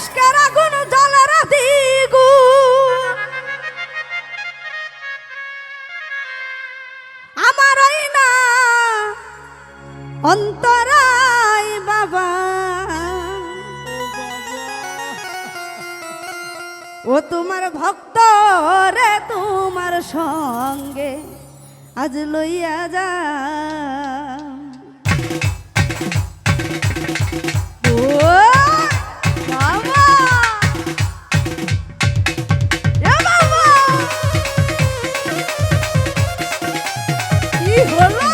ইশকের আগুন জ্বালার দিগু আমার না অন্তরায় বাবা। ও তোমার ভক্ত রে তোমার সঙ্গে আজ লইয়া যা। 我滚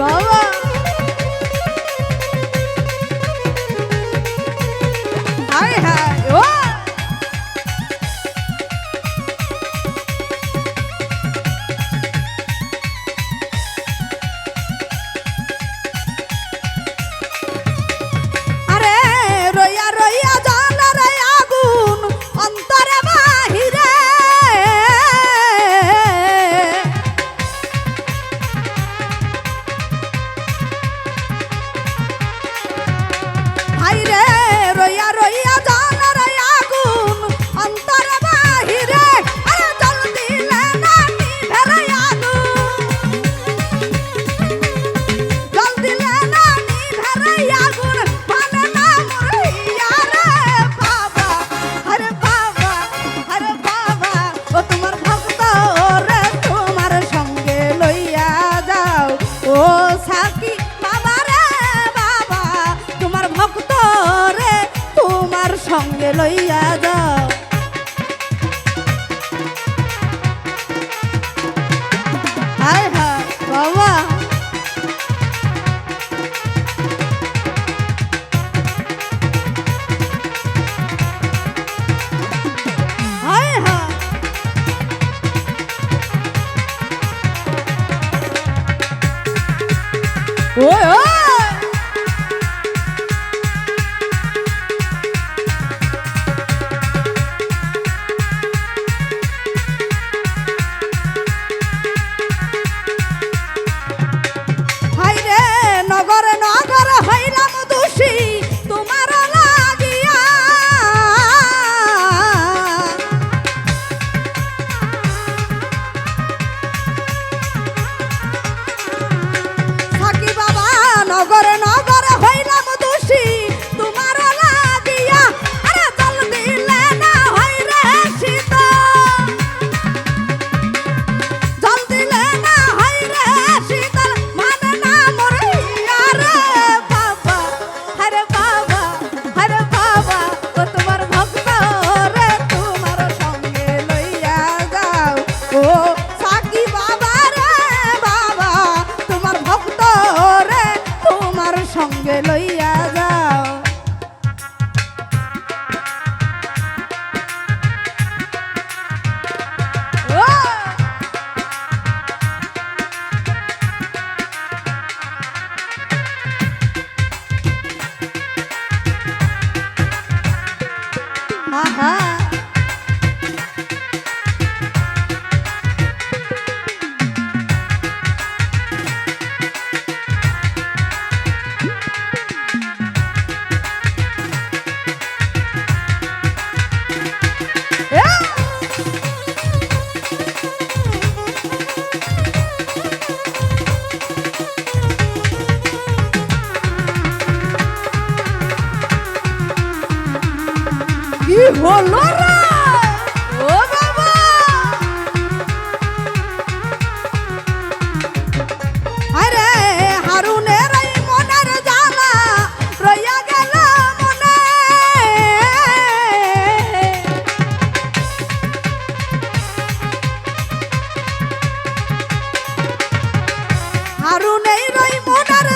বাবা সঙ্গে লইয়া যাও। 啊哈。কি হলো রে? ও বাবা! আরে, হারুনের মনের জ্বালা রইয়া গেল মনে। হারুনেই রই মনের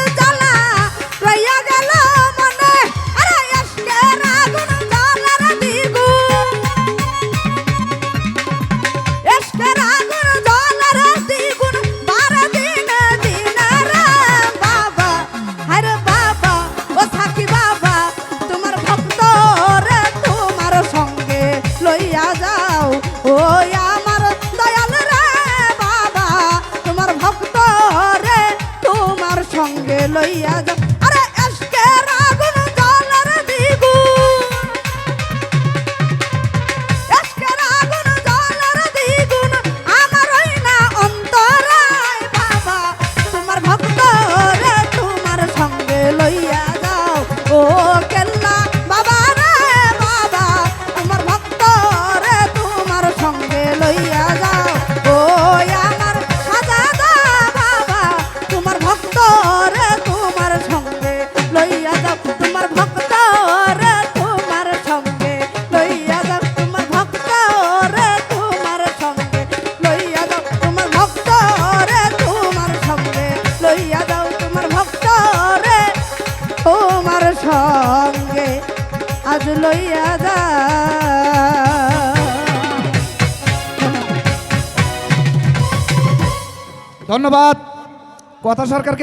আজ লইয়া যা। ধন্যবাদ। কথা সরকারকে